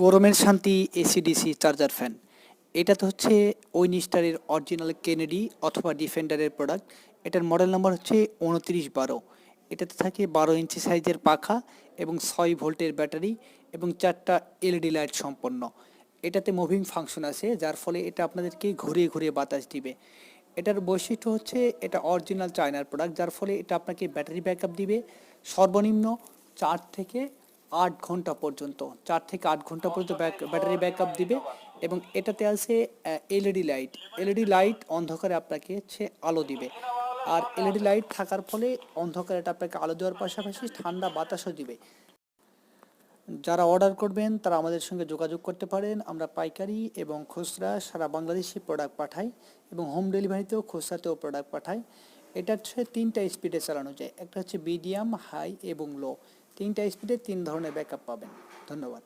গরমের শান্তি AC DC charger fan এটা তো হচ্ছে ওইনিস্টারের অরিজিনাল কেনেডি অথবা ডিফেন্ডারের প্রোডাক্ট এটার মডেল নাম্বার হচ্ছে উনত্রিশ বারো। এটাতে থাকে বারো ইঞ্চি সাইজের পাখা এবং ছয় ভোল্টের ব্যাটারি এবং চারটা এলইডি লাইট সম্পন্ন। এটাতে মুভিং ফাংশন আছে, যার ফলে এটা আপনাদেরকে ঘুরিয়ে ঘুরিয়ে বাতাস দিবে। এটার বৈশিষ্ট্য হচ্ছে এটা অরিজিনাল চায়নার প্রোডাক্ট যার ফলে এটা আপনাকে ব্যাটারি ব্যাকআপ দিবে। সর্বনিম্ন চার থেকে আট ঘণ্টা পর্যন্ত চার থেকে আট ঘণ্টা পর্যন্ত ব্যাটারি ব্যাকআপ দিবে এবং এটাতে আছে এলইডি লাইট এলইডি লাইট অন্ধকারে আপনাকে হচ্ছে আলো দিবে। আর এলইডি লাইট থাকার ফলে অন্ধকারে এটা আপনাকে আলো দেওয়ার পাশাপাশি ঠান্ডা বাতাসও দিবে। যারা অর্ডার করবেন তারা আমাদের সঙ্গে যোগাযোগ করতে পারেন। আমরা পাইকারি এবং খুচরা সারা বাংলাদেশি প্রোডাক্ট পাঠাই এবং হোম ডেলিভারিতেও খুচরাতেও প্রোডাক্ট পাঠাই। এটা হচ্ছে তিনটা স্পিডে চালানো যায়। একটা হচ্ছে মিডিয়াম হাই এবং লো তিনটা স্পিডে তিন ধরনের ব্যাকআপ পাবেন। ধন্যবাদ।